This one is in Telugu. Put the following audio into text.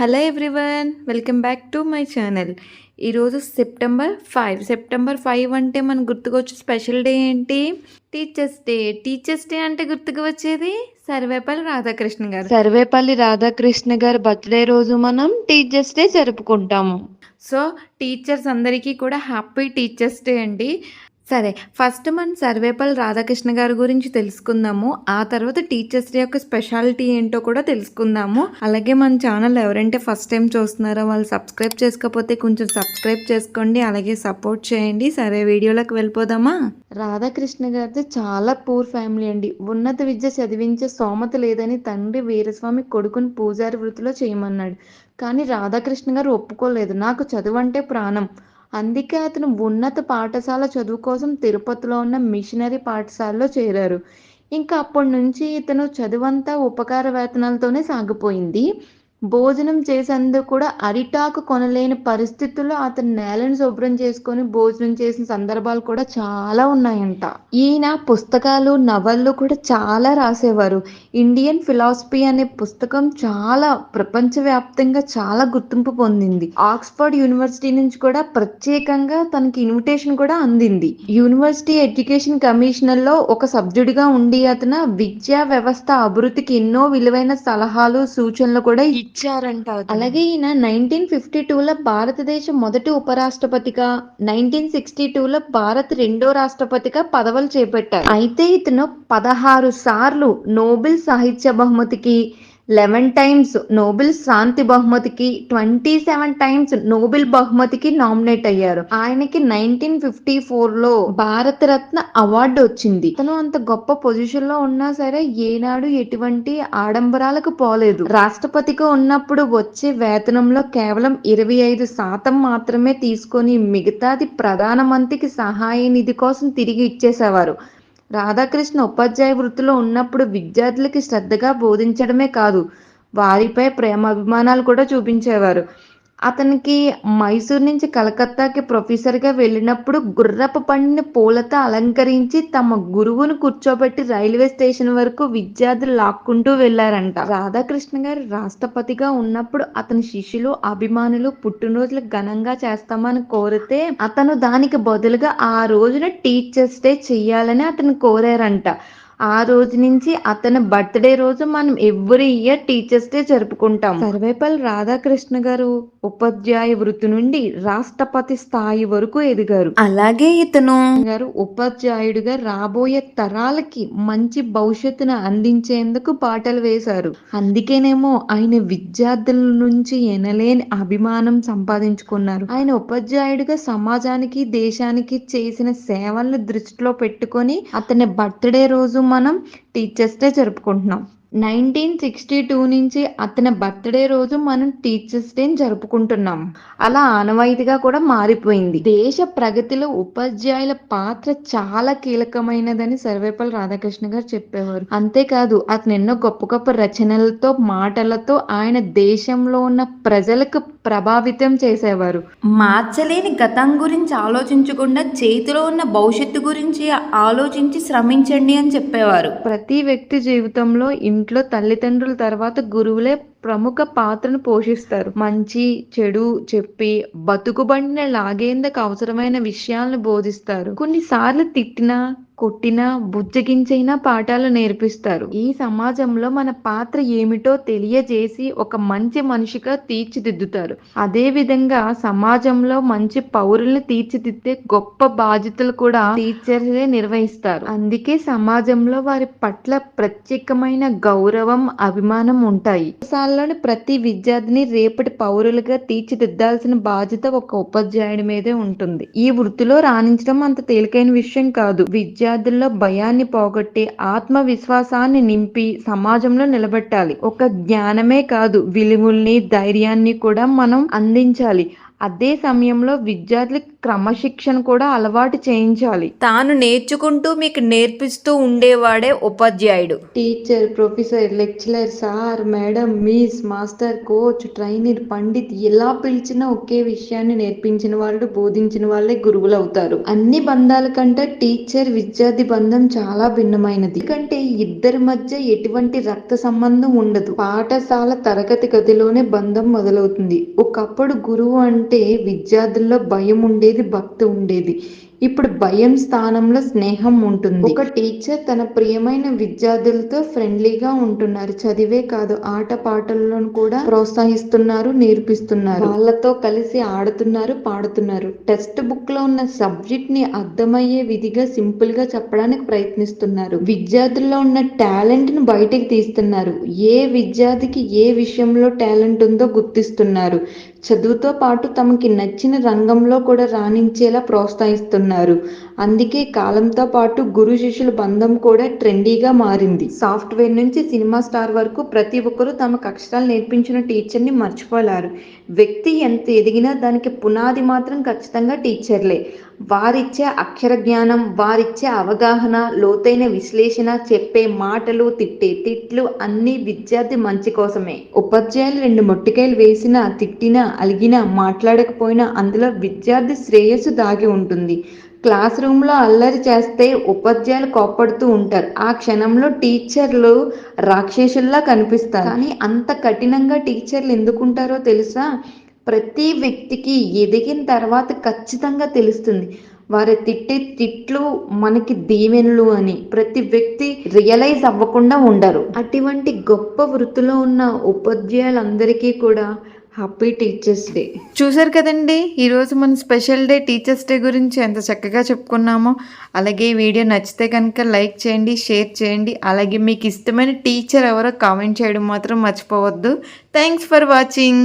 Hello everyone welcome back to my channel. ఈరోజు సెప్టెంబర్ ఫైవ్. సెప్టెంబర్ ఫైవ్ అంటే మనకు గుర్తుకొచ్చే స్పెషల్ డే ఏంటి? Teachers day. టీచర్స్ డే అంటే గుర్తుకు వచ్చేది సర్వేపల్లి రాధాకృష్ణ గారు. సర్వేపల్లి రాధాకృష్ణ గారి బర్త్డే రోజు మనం టీచర్స్ డే జరుపుకుంటాము. సో టీచర్స్ అందరికీ కూడా హ్యాపీ టీచర్స్ డే అండి. సరే ఫస్ట్ మనం సర్వేపల్లి రాధాకృష్ణ గారి గురించి తెలుసుకుందాము. ఆ తర్వాత టీచర్స్ డే యొక్క స్పెషాలిటీ ఏంటో కూడా తెలుసుకుందాము. అలాగే మన ఛానల్ ఎవరంటే ఫస్ట్ టైం చూస్తున్నారో వాళ్ళు సబ్స్క్రైబ్ చేసుకోకపోతే కొంచెం సబ్స్క్రైబ్ చేసుకోండి. అలాగే సపోర్ట్ చేయండి. సరే వీడియోలోకి వెళ్ళిపోదామా? రాధాకృష్ణ గారిది చాలా పూర్ ఫ్యామిలీ అండి. ఉన్నత విద్య చదివించే స్తోమత లేదని తండ్రి వీరస్వామి కొడుకుని పూజారి వృత్తిలో చేయమన్నాడు. కానీ రాధాకృష్ణ గారు ఒప్పుకోలేదు. నాకు చదువు అంటే ప్రాణం. అందుకే అతను ఉన్నత పాఠశాల చదువు కోసం తిరుపతిలో ఉన్న మిషనరీ పాఠశాలలో చేరారు. ఇంకా అప్పటి నుంచి ఇతను చదువంతా ఉపకార వేతనాలతోనే సాగిపోయింది. భోజనం చేసేందుకు కూడా అరిటాకు కొనలేని పరిస్థితుల్లో అతను నేలను శుభ్రం చేసుకొని భోజనం చేసిన సందర్భాలు కూడా చాలా ఉన్నాయంట. ఈయన పుస్తకాలు నవళ్ళు కూడా చాలా రాసేవారు. ఇండియన్ ఫిలాసఫీ అనే పుస్తకం చాలా ప్రపంచవ్యాప్తంగా చాలా గుర్తింపు పొందింది. ఆక్స్ఫర్డ్ యూనివర్సిటీ నుంచి కూడా ప్రత్యేకంగా తనకి ఇన్విటేషన్ కూడా అందింది. యూనివర్సిటీ ఎడ్యుకేషన్ కమిషనర్లో ఒక సభ్యుడిగా ఉండి అతను విద్యా వ్యవస్థ అభివృద్ధికి ఎన్నో విలువైన సలహాలు సూచనలు కూడా ఇచ్చారంట అలాగే ఈయన నైన్టీన్ ఫిఫ్టీ టూలో భారతదేశ మొదటి ఉపరాష్ట్రపతిగా నైన్టీన్ సిక్స్టీ టూలో భారత్ రెండో రాష్ట్రపతిగా పదవులు చేపట్టారు. అయితే ఇతను పదహారు సార్లు నోబెల్ సాహిత్య బహుమతికి లెవెన్ టైమ్స్ నోబెల్ శాంతి బహుమతికి ట్వంటీ సెవెన్ టైమ్స్ నోబెల్ బహుమతికి నామినేట్ అయ్యారు. ఆయనకి నైన్టీన్ ఫిఫ్టీ ఫోర్లో భారత రత్న అవార్డు వచ్చింది. తను అంత గొప్ప పొజిషన్లో ఉన్నా సరే ఏనాడు ఎటువంటి ఆడంబరాలకు పోలేదు. రాష్ట్రపతిగా ఉన్నప్పుడు వచ్చే వేతనంలో కేవలం ఇరవై ఐదు శాతం మాత్రమే తీసుకొని మిగతాది ప్రధానమంత్రికి సహాయ నిధి కోసం తిరిగి ఇచ్చేసేవారు. రాధాకృష్ణ ఉపాధ్యాయ వృత్తిలో ఉన్నప్పుడు విద్యార్థులకి శ్రద్ధగా బోధించడమే కాదు వారిపై ప్రేమ అభిమానాలు కూడా చూపించేవారు. అతనికి మైసూర్ నుంచి కలకత్తాకి ప్రొఫెసర్గా వెళ్ళినప్పుడు గుర్రపు పండిన పూలతో అలంకరించి తమ గురువును కూర్చోబెట్టి రైల్వే స్టేషన్ వరకు విద్యార్థులు లాక్కుంటూ వెళ్ళారంట రాధాకృష్ణ గారు రాష్ట్రపతిగా ఉన్నప్పుడు అతని శిష్యులు అభిమానులు పుట్టినరోజులు ఘనంగా చేస్తామని కోరితే అతను దానికి బదులుగా ఆ రోజున టీచర్స్ డే చెయ్యాలని అతను కోరారంట. ఆ రోజు నుంచి అతని బర్త్డే రోజు మనం ఎవ్రీ ఇయర్ టీచర్స్ డే జరుపుకుంటాం. సర్వేపల్లి రాధాకృష్ణ గారు ఉపాధ్యాయ వృత్తి నుండి రాష్ట్రపతి స్థాయి వరకు ఎదిగారు. అలాగే ఇతను. గారు ఉపాధ్యాయుడిగా రాబోయే తరాలకి మంచి భవిష్యత్తును అందించేందుకు పాటలు వేశారు. అందుకేనేమో ఆయన విద్యార్థుల నుంచి ఎనలేని అభిమానం సంపాదించుకున్నారు. ఆయన ఉపాధ్యాయుడిగా సమాజానికి దేశానికి చేసిన సేవలను దృష్టిలో పెట్టుకొని అతని బర్త్డే రోజు మనం టీచర్స్ డే జరుపుకుంటున్నాం. నైన్టీన్ సిక్స్టీ టూ నుంచి అతని బర్త్డే రోజు మనం టీచర్స్ డే జరుపుకుంటున్నాం. అలా ఆనవాయితీగా కూడా మారిపోయింది. దేశ ప్రగతిలో ఉపాధ్యాయుల పాత్ర చాలా కీలకమైనదని సర్వేపల్లి రాధాకృష్ణ గారు చెప్పేవారు. అంతేకాదు అతను ఎన్నో గొప్ప గొప్ప రచనలతో మాటలతో ఆయన దేశంలో ఉన్న ప్రజలకు ప్రభావితం చేసేవారు. మార్చలేని గతం గురించి ఆలోచించకుండా చేతిలో ఉన్న భవిష్యత్తు గురించి ఆలోచించి శ్రమించండి అని చెప్పేవారు. ప్రతి వ్యక్తి జీవితంలో ఇంట్లో తల్లిదండ్రుల తర్వాత గురువులే ప్రముఖ పాత్రను పోషిస్తారు. మంచి చెడు చెప్పి బతుకుబండిని లాగేందుకు అవసరమైన విషయాలను బోధిస్తారు. కొన్నిసార్లు తిట్టినా కొట్టినా బుజ్జగించైనా పాఠాలు నేర్పిస్తారు. ఈ సమాజంలో మన పాత్ర ఏమిటో తెలియజేసి ఒక మంచి మనిషిగా తీర్చిదిద్దుతారు. అదే విధంగా సమాజంలో మంచి పౌరుల్ని తీర్చిదిద్దే గొప్ప బాధ్యతలు కూడా టీచర్లే నిర్వహిస్తారు. అందుకే సమాజంలో వారి పట్ల ప్రత్యేకమైన గౌరవం అభిమానం ఉంటాయి. పాఠశాలలోని ప్రతి విద్యార్థిని రేపటి పౌరులుగా తీర్చిదిద్దాల్సిన బాధ్యత ఒక ఉపాధ్యాయుడి మీదే ఉంటుంది. ఈ వృత్తిలో రాణించడం అంత తేలికైన విషయం కాదు. విద్య విద్యార్థుల్లో భయాన్ని పోగొట్టి ఆత్మవిశ్వాసాన్ని నింపి సమాజంలో నిలబెట్టాలి. ఒక జ్ఞానమే కాదు విలువల్ని ధైర్యాన్ని కూడా మనం అందించాలి. అదే సమయంలో విద్యార్థులకు క్రమశిక్షణ కూడా అలవాటు చేయించాలి. తాను నేర్చుకుంటూ మీకు నేర్పిస్తూ ఉండేవాడే ఉపాధ్యాయుడు. Teacher professor lecturer sir madam miss master coach trainer pandit ఎలా పిలిచినా ఒకే విషయాన్ని నేర్పించిన వాళ్ళు బోధించిన వాళ్ళే గురువులు అవుతారు. అన్ని బంధాల కంటే టీచర్ విద్యార్థి బంధం చాలా భిన్నమైనది. ఎందుకంటే ఇద్దరి మధ్య ఎటువంటి రక్త సంబంధం ఉండదు. పాఠశాల తరగతి గదిలోనే బంధం మొదలవుతుంది. ఒకప్పుడు గురువు అంటే విద్యార్థుల్లో భయం ఉండేది భక్తి ఉండేది. ఇప్పుడు భయం స్థానంలో స్నేహం ఉంటుంది. ఒక టీచర్ తన ప్రియమైన విద్యార్థులతో ఫ్రెండ్లీగా ఉంటున్నారు. చదివే కాదు ఆట పాటల్లో కూడా ప్రోత్సహిస్తున్నారు నేర్పిస్తున్నారు. వాళ్ళతో కలిసి ఆడుతున్నారు పాడుతున్నారు. టెక్స్ట్ బుక్లో ఉన్న సబ్జెక్ట్ని అర్థమయ్యే విధిగా సింపుల్గా చెప్పడానికి ప్రయత్నిస్తున్నారు. విద్యార్థుల్లో ఉన్న టాలెంట్ను బయటికి తీస్తున్నారు. ఏ విద్యార్థికి ఏ విషయంలో టాలెంట్ ఉందో గుర్తిస్తున్నారు. చదువుతో పాటు తమకి నచ్చిన రంగంలో కూడా రాణించేలా ప్రోత్సహిస్తున్నారు. అన్నారు అందుకే కాలంతో పాటు గురు శిష్యుల బంధం కూడా ట్రెండీగా మారింది. సాఫ్ట్వేర్ నుంచి సినిమా స్టార్ వరకు ప్రతి ఒక్కరూ తమకు అక్షరాలు నేర్పించిన టీచర్ని మర్చిపోలేరు. వ్యక్తి ఎంత ఎదిగినా దానికి పునాది మాత్రం ఖచ్చితంగా టీచర్లే. వారిచ్చే అక్షర జ్ఞానం వారిచ్చే అవగాహన లోతైన విశ్లేషణ చెప్పే మాటలు తిట్టే తిట్లు అన్ని విద్యార్థి మంచి కోసమే. ఉపాధ్యాయులు రెండు మొట్టికాయలు వేసినా తిట్టినా అలిగినా మాట్లాడకపోయినా అందులో విద్యార్థి శ్రేయస్సు దాగి ఉంటుంది. క్లాస్ రూమ్లో అల్లరి చేస్తే ఉపాధ్యాయులు కోప్పడుతూ ఉంటారు. ఆ క్షణంలో టీచర్లు రాక్షసుల్లా కనిపిస్తారు. కానీ అంత కఠినంగా టీచర్లు ఎందుకుంటారో తెలుసా? ప్రతి వ్యక్తికి ఎదిగిన తర్వాత ఖచ్చితంగా తెలుస్తుంది. వారి తిట్టే తిట్లు మనకి దీవెనలు అని. ప్రతి వ్యక్తి రియలైజ్ అవ్వకుండా ఉండరు. అటువంటి గొప్ప వృత్తిలో ఉన్న ఉపాధ్యాయులందరికీ కూడా హ్యాపీ టీచర్స్ డే చూసారు కదండి? ఈరోజు మన స్పెషల్ డే టీచర్స్ డే గురించి ఎంత చక్కగా చెప్పుకున్నామో. అలాగే వీడియో నచ్చితే కనుక లైక్ చేయండి షేర్ చేయండి. అలాగే మీకు ఇష్టమైన టీచర్ ఎవరో కామెంట్ చేయడం మాత్రం మర్చిపోవద్దు. Thanks for watching